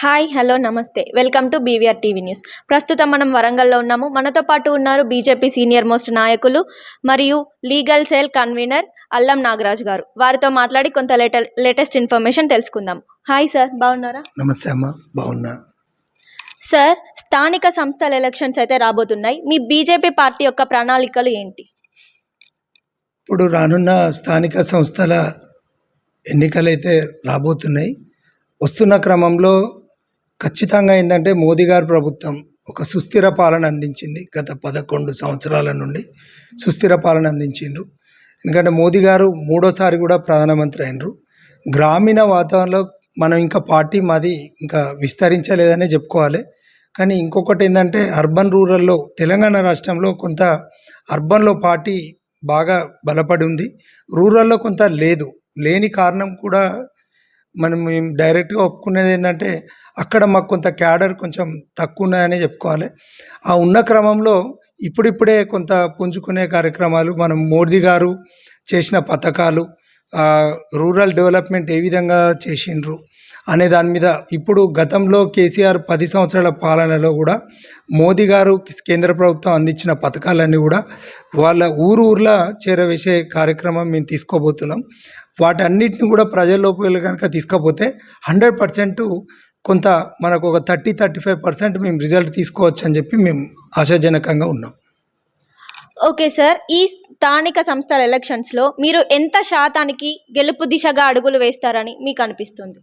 Hi hello నమస్తే. Welcome to BVR TV news. ప్రస్తుతం మనం వరంగల్లో ఉన్నాము. మనతో పాటు ఉన్నారు బీజేపీ సీనియర్ మోస్ట్ నాయకులు మరియు లీగల్ సెల్ కన్వీనర్ అల్లం నాగరాజ్ గారు. వారితో మాట్లాడి కొంత లేట లేటెస్ట్ ఇన్ఫర్మేషన్ తెలుసుకుందాం. Hi sir. బాగున్నారా? నమస్తే అమ్మ. బాగున్నా. సార్ స్థానిక సంస్థల ఎలక్షన్స్ అయితే రాబోతున్నాయి. మీ బీజేపీ పార్టీ యొక్క ప్రణాళికలు ఏంటి? ఇప్పుడు రానున్న స్థానిక సంస్థల ఎన్నికలైతే రాబోతున్నాయి వస్తున్న క్రమంలో ఖచ్చితంగా ఏంటంటే మోదీ గారి ప్రభుత్వం ఒక సుస్థిర పాలన అందించింది గత పదకొండు సంవత్సరాల నుండి సుస్థిర పాలన అందించిండ్రు. ఎందుకంటే మోదీ గారు మూడోసారి కూడా ప్రధానమంత్రి అయినరు. గ్రామీణ వాతావరణంలో మనం ఇంకా పార్టీ మాది ఇంకా విస్తరించలేదనే చెప్పుకోవాలి. కానీ ఇంకొకటి ఏంటంటే అర్బన్ రూరల్లో తెలంగాణ రాష్ట్రంలో కొంత అర్బన్లో పార్టీ బాగా బలపడి ఉంది. రూరల్లో కొంత లేదు. లేని కారణం కూడా మనం డైరెక్ట్గా ఒప్పుకునేది ఏంటంటే అక్కడ మాకు కొంత క్యాడర్ కొంచెం తక్కువ ఉన్నాయనే చెప్పుకోవాలి. ఆ ఉన్న క్రమంలో ఇప్పుడిప్పుడే కొంత పుంజుకునే కార్యక్రమాలు మనం మోదీ గారు చేసిన పథకాలు రూరల్ డెవలప్మెంట్ ఏ విధంగా చేసిండ్రు అనే దాని మీద ఇప్పుడు గతంలో కేసీఆర్ పది సంవత్సరాల పాలనలో కూడా మోదీ గారు కేంద్ర ప్రభుత్వం అందించిన పథకాలన్నీ కూడా వాళ్ళ ఊరు ఊర్లో చేరవేసే కార్యక్రమం మేము తీసుకోబోతున్నాం. వాటన్నిటిని కూడా ప్రజల్లోకి కనుక తీసుకపోతే హండ్రెడ్ పర్సెంట్ కొంత మనకు ఒక థర్టీ థర్టీ ఫైవ్ పర్సెంట్ మేము రిజల్ట్ తీసుకోవచ్చు అని చెప్పి మేము ఆశాజనకంగా ఉన్నాం. ఓకే సార్ ఈ స్థానిక సంస్థల ఎలక్షన్స్లో మీరు ఎంత శాతానికి గెలుపు దిశగా అడుగులు వేస్తారని మీకు అనిపిస్తుంది?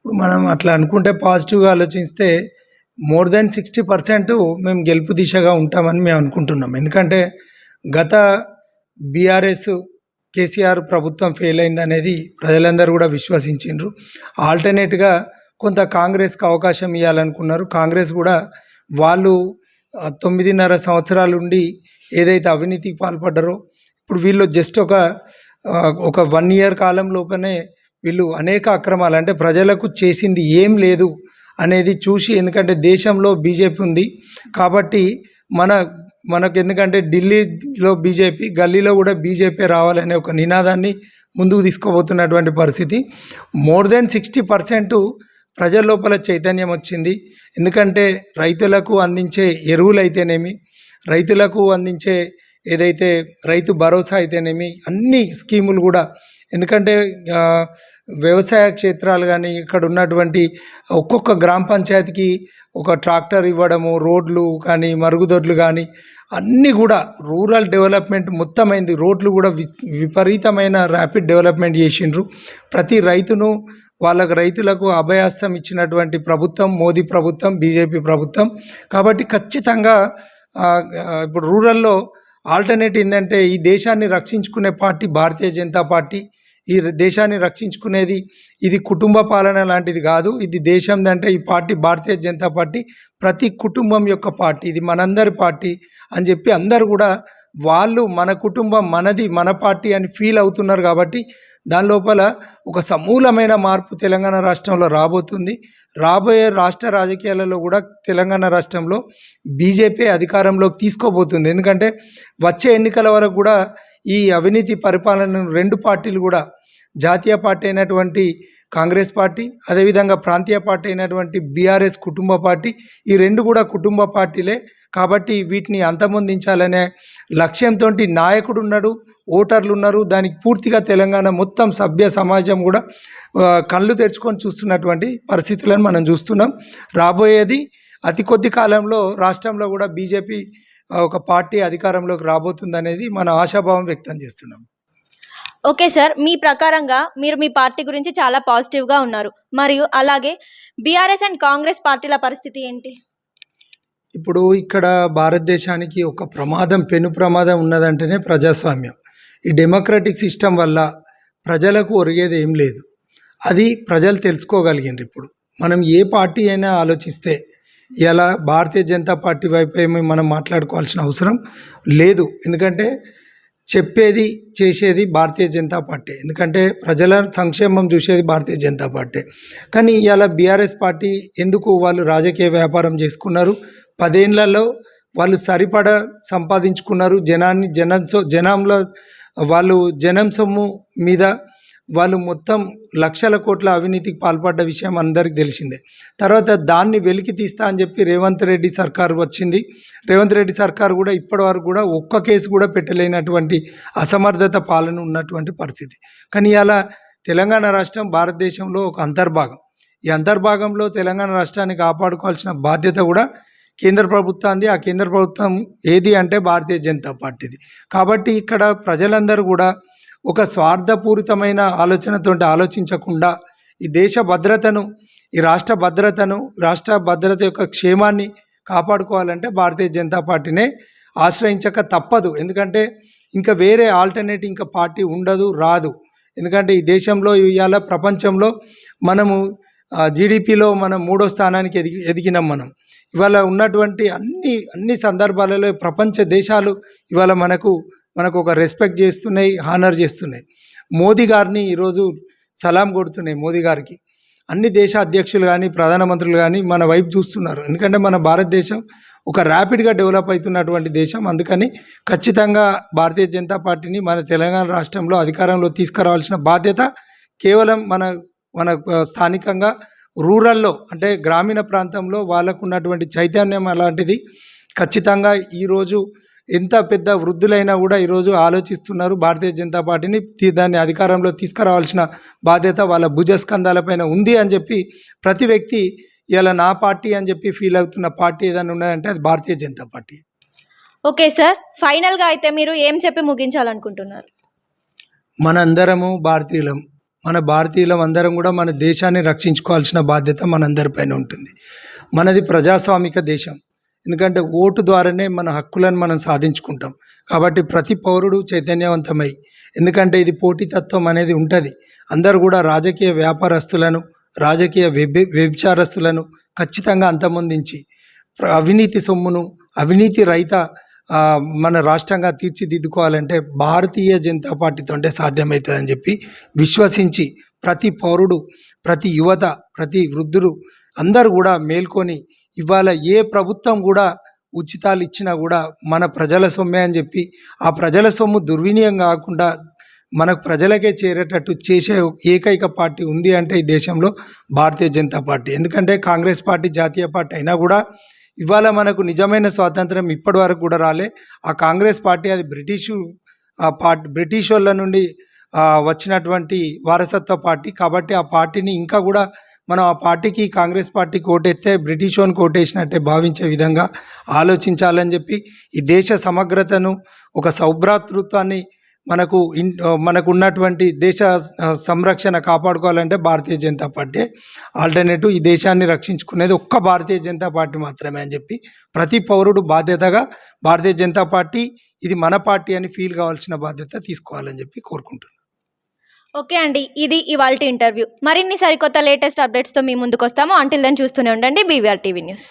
ఇప్పుడు మనం అట్లా అనుకుంటే పాజిటివ్గా ఆలోచిస్తే మోర్ దెన్ సిక్స్టీ పర్సెంట్ మేము గెలుపు దిశగా ఉంటామని మేము అనుకుంటున్నాం. ఎందుకంటే గత బీఆర్ఎస్ కేసీఆర్ ప్రభుత్వం ఫెయిల్ అయింది అనేది ప్రజలందరూ కూడా విశ్వసించిండ్రు. ఆల్టర్నేట్గా కొంత కాంగ్రెస్కి అవకాశం ఇవ్వాలనుకున్నారు కాంగ్రెస్ కూడా వాళ్ళు తొమ్మిదిన్నర సంవత్సరాలుండి ఏదైతే అవినీతికి పాల్పడ్డారో ఇప్పుడు వీళ్ళు జస్ట్ ఒక ఒక వన్ ఇయర్ కాలం లోపలనే వీళ్ళు అనేక అక్రమాలు అంటే ప్రజలకు చేసింది ఏం లేదు అనేది చూసి ఎందుకంటే దేశంలో బీజేపీ ఉంది కాబట్టి మన మనకు ఎందుకంటే ఢిల్లీలో బీజేపీ గల్లీలో కూడా బీజేపీ రావాలనే ఒక నినాదాన్ని ముందుకు తీసుకుపోతున్నటువంటి పరిస్థితి. మోర్ దెన్ సిక్స్టీ పర్సెంట్ ప్రజల లోపల చైతన్యం వచ్చింది. ఎందుకంటే రైతులకు అందించే ఎరువులు అయితేనేమి రైతులకు అందించే ఏదైతే రైతు భరోసా అయితేనేమి అన్ని స్కీములు కూడా ఎందుకంటే వ్యవసాయ క్షేత్రాలు కానీ ఇక్కడ ఉన్నటువంటి ఒక్కొక్క గ్రామ పంచాయతీకి ఒక ట్రాక్టర్ ఇవ్వడము రోడ్లు కానీ మరుగుదొడ్లు కానీ అన్నీ కూడా రూరల్ డెవలప్మెంట్ మొత్తమైంది. రోడ్లు కూడా వి విపరీతమైన ర్యాపిడ్ డెవలప్మెంట్ చేసిండ్రు. ప్రతి రైతును వాళ్ళకు రైతులకు అభయాస్తం ఇచ్చినటువంటి ప్రభుత్వం మోదీ ప్రభుత్వం బీజేపీ ప్రభుత్వం. కాబట్టి ఖచ్చితంగా ఇప్పుడు రూరల్లో ఆల్టర్నేట్ ఏంటంటే ఈ దేశాన్ని రక్షించుకునే పార్టీ భారతీయ జనతా పార్టీ. ఈ దేశాన్ని రక్షించుకునేది ఇది కుటుంబ పాలన లాంటిది కాదు. ఇది దేశం అంటే ఈ పార్టీ భారతీయ జనతా పార్టీ ప్రతి కుటుంబం యొక్క పార్టీ. ఇది మనందరి పార్టీ అని చెప్పి అందరు కూడా వాళ్ళు మన కుటుంబం మనది మన పార్టీ అని ఫీల్ అవుతున్నారు కాబట్టి దాని లోపల ఒక సమూలమైన మార్పు తెలంగాణ రాష్ట్రంలో రాబోతుంది. రాబోయే రాష్ట్ర రాజకీయాలలో కూడా తెలంగాణ రాష్ట్రంలో బీజేపీ అధికారంలోకి తీసుకోబోతుంది. ఎందుకంటే వచ్చే ఎన్నికల వరకు కూడా ఈ అవినీతి పరిపాలనను రెండు పార్టీలు కూడా జాతీయ పార్టీ అయినటువంటి కాంగ్రెస్ పార్టీ అదేవిధంగా ప్రాంతీయ పార్టీ అయినటువంటి బీఆర్ఎస్ కుటుంబ పార్టీ ఈ రెండు కూడా కుటుంబ పార్టీలే కాబట్టి వీటిని అంతమొందించాలనే లక్ష్యంతో నాయకుడు ఉన్నాడు ఓటర్లు ఉన్నారు దానికి పూర్తిగా తెలంగాణ మొత్తం సభ్య సమాజం కూడా కళ్ళు తెరుచుకొని చూస్తున్నటువంటి పరిస్థితులను మనం చూస్తున్నాం. రాబోయేది అతి కొద్ది కాలంలో రాష్ట్రంలో కూడా బీజేపీ ఒక పార్టీ అధికారంలోకి రాబోతుందనేది మన ఆశాభావం వ్యక్తం చేస్తున్నాం. ఓకే సార్ మీ ప్రకారంగా మీరు మీ పార్టీ గురించి చాలా పాజిటివ్గా ఉన్నారు. మరియు అలాగే బీఆర్ఎస్ అండ్ కాంగ్రెస్ పార్టీల పరిస్థితి ఏంటి? ఇప్పుడు ఇక్కడ భారతదేశానికి ఒక ప్రమాదం పెను ప్రమాదం ఉన్నదంటేనే ప్రజాస్వామ్యం. ఈ డెమోక్రటిక్ సిస్టమ్ వల్ల ప్రజలకు ఒరిగేది ఏం లేదు. అది ప్రజలు తెలుసుకోగలిగినారు ఇప్పుడు. మనం ఏ పార్టీ అయినా ఆలోచిస్తే ఇలా భారతీయ జనతా పార్టీ వైపు మనం మాట్లాడుకోవాల్సిన అవసరం లేదు. ఎందుకంటే చెప్పేది చేసేది భారతీయ జనతా పార్టీ. ఎందుకంటే ప్రజల సంక్షేమం చూసేది భారతీయ జనతా పార్టీ. కానీ ఇలా బీఆర్ఎస్ పార్టీ ఎందుకు వాళ్ళు రాజకీయ వ్యాపారం చేసుకున్నారు? పదేళ్ళలో వాళ్ళు సరిపడ సంపాదించుకున్నారు. జనాన్ని జనం సో జనంలో వాళ్ళు జనం సొమ్ము మీద వాళ్ళు మొత్తం లక్షల కోట్ల అవినీతికి పాల్పడ్డ విషయం అందరికీ తెలిసిందే. తర్వాత దాన్ని వెలికి తీస్తా అని చెప్పి రేవంత్ రెడ్డి సర్కార్ వచ్చింది. రేవంత్ రెడ్డి సర్కార్ కూడా ఇప్పటి వరకు కూడా ఒక్క కేసు కూడా పెట్టలేనటువంటి అసమర్థత పాలన ఉన్నటువంటి పరిస్థితి. కానీ అలా తెలంగాణ రాష్ట్రం భారతదేశంలో ఒక అంతర్భాగం. ఈ అంతర్భాగంలో తెలంగాణ రాష్ట్రాన్ని కాపాడుకోవాల్సిన బాధ్యత కూడా కేంద్ర ప్రభుత్వాన్ని ఆ కేంద్ర ప్రభుత్వం ఏది అంటే భారతీయ జనతా పార్టీది. కాబట్టి ఇక్కడ ప్రజలందరూ కూడా ఒక స్వార్థపూరితమైన ఆలోచనతో ఆలోచించకుండా ఈ దేశ భద్రతను ఈ రాష్ట్ర భద్రతను రాష్ట్ర భద్రత యొక్క క్షేమాన్ని కాపాడుకోవాలంటే భారతీయ జనతా పార్టీనే ఆశ్రయించక తప్పదు. ఎందుకంటే ఇంకా వేరే ఆల్టర్నేట్ ఇంకా పార్టీ ఉండదు రాదు. ఎందుకంటే ఈ దేశంలో ఇవాళ ప్రపంచంలో మనము జీడిపిలో మనం మూడో స్థానానికి ఎదిగి ఎదిగినాం మనం. ఇవాళ ఉన్నటువంటి అన్ని అన్ని సందర్భాలలో ప్రపంచ దేశాలు ఇవాళ మనకు మనకు ఒక రెస్పెక్ట్ చేస్తున్నాయి హానర్ చేస్తున్నాయి. మోదీ గారిని ఈరోజు సలాం కొడుతున్నాయి మోదీ గారికి. అన్ని దేశ అధ్యక్షులు కానీ ప్రధానమంత్రులు కానీ మన వైపు చూస్తున్నారు. ఎందుకంటే మన భారతదేశం ఒక ర్యాపిడ్గా డెవలప్ అవుతున్నటువంటి దేశం. అందుకని ఖచ్చితంగా భారతీయ జనతా పార్టీని మన తెలంగాణ రాష్ట్రంలో అధికారంలో తీసుకురావాల్సిన బాధ్యత కేవలం మన మన స్థానికంగా రూరల్లో అంటే గ్రామీణ ప్రాంతంలో వాళ్ళకు ఉన్నటువంటి చైతన్యం అలాంటిది. ఖచ్చితంగా ఈరోజు ఎంత పెద్ద వృద్ధులైనా కూడా ఈరోజు ఆలోచిస్తున్నారు. భారతీయ జనతా పార్టీని దాన్ని అధికారంలో తీసుకురావాల్సిన బాధ్యత వాళ్ళ భుజస్కంధాలపైన ఉంది అని చెప్పి ప్రతి వ్యక్తి ఇలా నా పార్టీ అని చెప్పి ఫీల్ అవుతున్న పార్టీ ఏదైనా ఉన్నదంటే అది Bharatiya Janata party. Okay sir ఫైనల్గా అయితే మీరు ఏం చెప్పి ముగించాలనుకుంటున్నారు? మనందరము భారతీయులం. మన భారతీయులం అందరం కూడా మన దేశాన్ని రక్షించుకోవాల్సిన బాధ్యత మనందరిపైన ఉంటుంది. మనది ప్రజాస్వామిక దేశం. ఎందుకంటే ఓటు ద్వారానే మన హక్కులను మనం సాధించుకుంటాం. కాబట్టి ప్రతి పౌరుడు చైతన్యవంతమై ఎందుకంటే ఇది పోటీతత్వం అనేది ఉంటుంది. అందరూ కూడా రాజకీయ వ్యాపారస్తులను రాజకీయ వ్యభి వ్యభిచారస్తులను ఖచ్చితంగా అంతమొందించి అవినీతి సొమ్మును అవినీతి రహిత మన రాష్ట్రంగా తీర్చిదిద్దుకోవాలంటే భారతీయ జనతా పార్టీతోంటే సాధ్యమవుతుందని చెప్పి విశ్వసించి ప్రతి పౌరుడు ప్రతి యువత ప్రతి వృద్ధుడు అందరూ కూడా మేల్కొని ఇవాళ ఏ ప్రభుత్వం కూడా ఉచితాలు ఇచ్చినా కూడా మన ప్రజల సొమ్మే అని చెప్పి ఆ ప్రజల సొమ్ము దుర్వినియోగం కాకుండా మనకు ప్రజలకే చేరేటట్టు చేసే ఏకైక పార్టీ ఉంది అంటే ఈ దేశంలో భారతీయ జనతా పార్టీ. ఎందుకంటే కాంగ్రెస్ పార్టీ జాతీయ పార్టీ అయినా కూడా ఇవాళ మనకు నిజమైన స్వాతంత్రం ఇప్పటి వరకు కూడా రాలే. ఆ కాంగ్రెస్ పార్టీ అది బ్రిటిషు ఆ పార్టీ బ్రిటిష్ వాళ్ళ నుండి వచ్చినటువంటి వారసత్వ పార్టీ. కాబట్టి ఆ పార్టీని ఇంకా కూడా మనం ఆ పార్టీకి కాంగ్రెస్ పార్టీ కోటెత్తే బ్రిటిష్ వానికి కోటేసినట్టే భావించే విధంగా ఆలోచించాలని చెప్పి ఈ దేశ సమగ్రతను ఒక సౌభ్రాతృత్వాన్ని మనకు ఇన్ మనకు ఉన్నటువంటి దేశ సంరక్షణ కాపాడుకోవాలంటే భారతీయ జనతా పార్టీ. ఆల్టర్నేటివ్ ఈ దేశాన్ని రక్షించుకునేది ఒక్క భారతీయ జనతా పార్టీ మాత్రమే అని చెప్పి ప్రతి పౌరుడు బాధ్యతగా భారతీయ జనతా పార్టీ ఇది మన పార్టీ అని ఫీల్ కావాల్సిన బాధ్యత తీసుకోవాలని చెప్పి కోరుకుంటున్నాను ఓకే అండి ఇది ఇవాళ ఇంటర్వ్యూ. మరిన్ని సరికొత్త లేటెస్ట్ అప్డేట్స్తో మీ ముందుకు వస్తాము అంటిల్ దెన్ చూస్తూనే ఉండండి బీవీఆర్ టీవీ న్యూస్